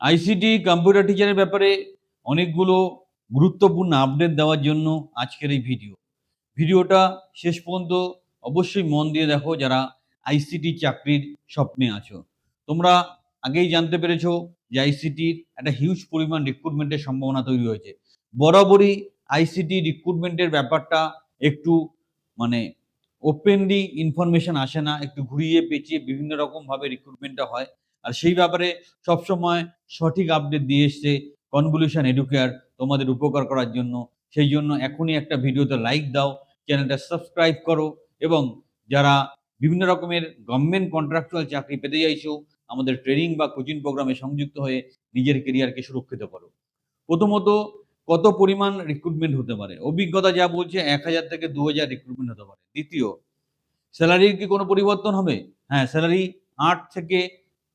ICT computer টিচারের ব্যাপারে অনেকগুলো গুরুত্বপূর্ণ আপডেট দেওয়ার জন্য আজকের এই ভিডিও ভিডিওটা শেষ পর্যন্ত অবশ্যই মন দিয়ে দেখো যারা আইসিটি চাকরির স্বপ্নে আছো। তোমরা আগেই জানতে পেরেছ যে আইসিটির একটা হিউজ পরিমাণ রিক্রুটমেন্টের সম্ভাবনা তৈরি হয়েছে। বরাবরই আইসিটি রিক্রুটমেন্টের ব্যাপারটা একটু মানে ওপেনলি ইনফরমেশন আসে না, একটু ঘুরিয়ে পেঁচিয়ে বিভিন্ন রকমভাবে রিক্রুটমেন্টটা হয়। আর সেই ব্যাপারে সবসময় সঠিক আপডেট দিয়ে এসছে কনভলিউশন এডুকেয়ার তোমাদের উপকার করার জন্য। সেই জন্য এখনই একটা ভিডিওতে লাইক দাও চ্যানেলটা সাবস্ক্রাইব করো এবং যারা বিভিন্ন রকমের গভর্নমেন্ট কন্ট্রাকচুয়াল চাকরি পেতে চাইছো, আমাদের ট্রেনিং বা কোচিং প্রোগ্রামে সংযুক্ত হয়ে নিজের কেরিয়ারকে সুরক্ষিত করো। প্রথমত, কত পরিমাণ রিক্রুটমেন্ট হতে পারে? অভিজ্ঞতা যা বলছে, এক হাজার থেকে দু হাজার রিক্রুটমেন্ট হতে পারে। দ্বিতীয় স্যালারির কি কোনো পরিবর্তন হবে? হ্যাঁ স্যালারি আট থেকে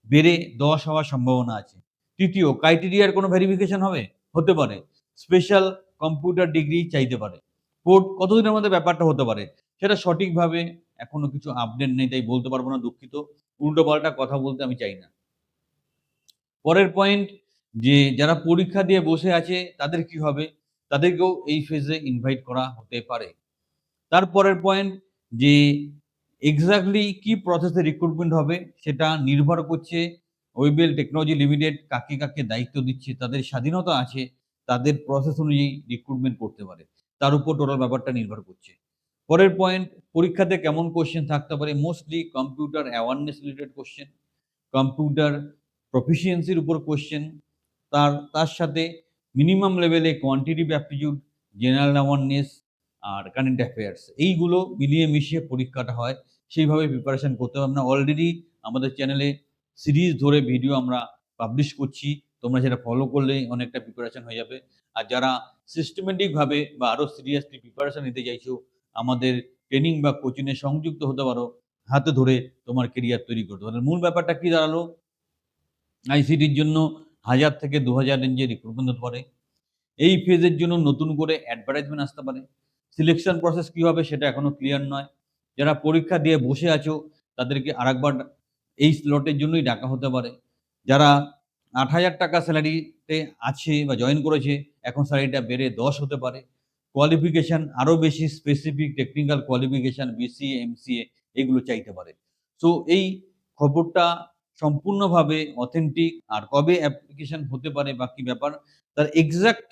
বেড়ে দশ হওয়ার সম্ভাবনা আছে। তৃতীয় ক্রাইটেরিয়ার কোনো ভেরিফিকেশন হবে? হতে পারে। স্পেশাল কম্পিউটার ডিগ্রি চাইতে পারে। কোর্ট কতদিনের মধ্যে ব্যাপারটা হতে পারে? সেটা সঠিকভাবে এখনও কিছু আপডেট নেই, তাই বলতে পারব না, দুঃখিত। উল্টো পাল্টা কথা বলতে আমি চাই না। পরের পয়েন্ট যে যারা পরীক্ষা দিয়ে বসে আছে, তাদের কি হবে? তাদেরকেও এই ফেজে ইনভাইট করা হতে পারে। তারপরের পয়েন্ট যে এক্স্যাক্টলি কি প্রসেসে রিক্রুটমেন্ট হবে সেটা নির্ভর করছে ওয়েবেল টেকনোলজি লিমিটেড কাকে কাকে দায়িত্ব দিচ্ছে, তাদের স্বাধীনতা আছে, তাদের প্রসেস অনুযায়ী রিক্রুটমেন্ট করতে পারে। তার উপর টোটাল ব্যাপারটা নির্ভর করছে। পরের পয়েন্ট পরীক্ষাতে কেমন কোশ্চেন থাকতে পারে? Mostly computer awareness related question computer প্রফিসিয়েন্সির উপর কোশ্চেন তার তার সাথে মিনিমাম লেভেলে কোয়ান্টিটিভ অ্যাপটিটিউড জেনারেল অ্যাওয়ারনেস আর কারেন্ট অ্যাফেয়ার্স এইগুলো মিলিয়ে মিশিয়ে পরীক্ষাটা হয়। সেইভাবে প্রিপারেশন করতে হবে। আমরা অলরেডি আমাদের চ্যানেলে সিরিজ ধরে ভিডিও আমরা পাবলিশ করছি। তোমরা সেটা ফলো করলে অনেকটা প্রিপারেশন হয়ে যাবে। আর যারা সিস্টেমেটিকভাবে বা আরও সিরিয়াসলি প্রিপারেশন নিতে চাইছো, আমাদের ট্রেনিং বা কোচিংয়ে সংযুক্ত হতে পারো। হাতে ধরে তোমার কেরিয়ার তৈরি করতে পারো। মূল ব্যাপারটা কি দাঁড়াল? আইসিটির জন্য হাজার থেকে দু হাজার রেঞ্জে রিক্রুটমেন্ট হতে পারে। এই ফেজের জন্য নতুন করে অ্যাডভার্টাইজমেন্ট আসতে পারে। সিলেকশন প্রসেস কী হবে সেটা এখনও ক্লিয়ার নয়। যারা পরীক্ষা দিয়ে বসে আছো, তাদেরকে আরেকবার এই স্লটের জন্যই ডাকা হতে পারে। যারা আট হাজার টাকা স্যালারিতে আছে বা জয়েন করেছে, এখন স্যালারিটা বেড়ে দশ হতে পারে। কোয়ালিফিকেশান আরও বেশি specific technical qualification BCA MCA এগুলো চাইতে পারে। সো এই খবরটা সম্পূর্ণভাবে অথেন্টিক আর কবে অ্যাপ্লিকেশন হতে পারে বা কী ব্যাপার, তার এক্সাক্ট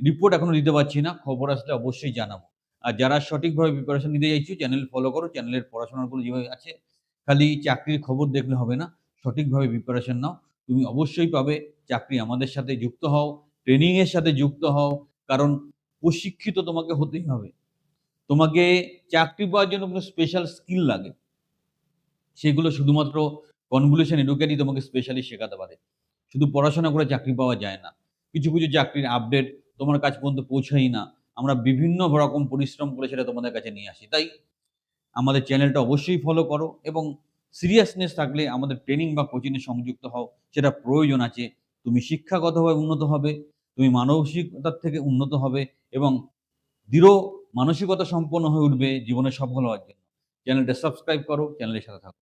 রিপোর্ট এখনও দিতে পারছি না, খবর আসলে অবশ্যই জানাব। আর যারা সঠিকভাবে প্রিপারেশন নিতে চাইছো চ্যানেল ফলো করো চ্যানেলের পড়াশোনাগুলো যেভাবে আছে, খালি চাকরির খবর দেখলে হবে না, সঠিকভাবে প্রিপারেশন নাও। তুমি অবশ্যই পাবে চাকরি আমাদের সাথে যুক্ত হও ট্রেনিংয়ের সাথে যুক্ত হও, কারণ প্রশিক্ষিত তোমাকে হতেই হবে। তোমাকে চাকরি পাওয়ার জন্য কোনো স্পেশাল স্কিল লাগে। সেগুলো শুধুমাত্র কনভলিউশন এডুকেটই তোমাকে স্পেশালি শেখাতে পারে। শুধু পড়াশোনা করে চাকরি পাওয়া যায় না। কিছু কিছু চাকরির আপডেট তোমার কাছ পর্যন্ত পৌঁছাই না। আমরা বিভিন্ন রকম পরিশ্রম করে সেটা তোমাদের কাছে নিয়ে আসি। তাই আমাদের চ্যানেলটা অবশ্যই ফলো করো এবং সিরিয়াসনেস থাকলে আমাদের ট্রেনিং বা কোচিংয়ে সংযুক্ত হও। সেটা প্রয়োজন আছে। তুমি শিক্ষাগতভাবে উন্নত হবে, তুমি মানসিকতার থেকে উন্নত হবে এবং দৃঢ় মানসিকতা সম্পন্ন হয়ে উঠবে জীবনে সফল হওয়ার জন্য। চ্যানেলটা সাবস্ক্রাইব করো, চ্যানেলের সাথে থাকো।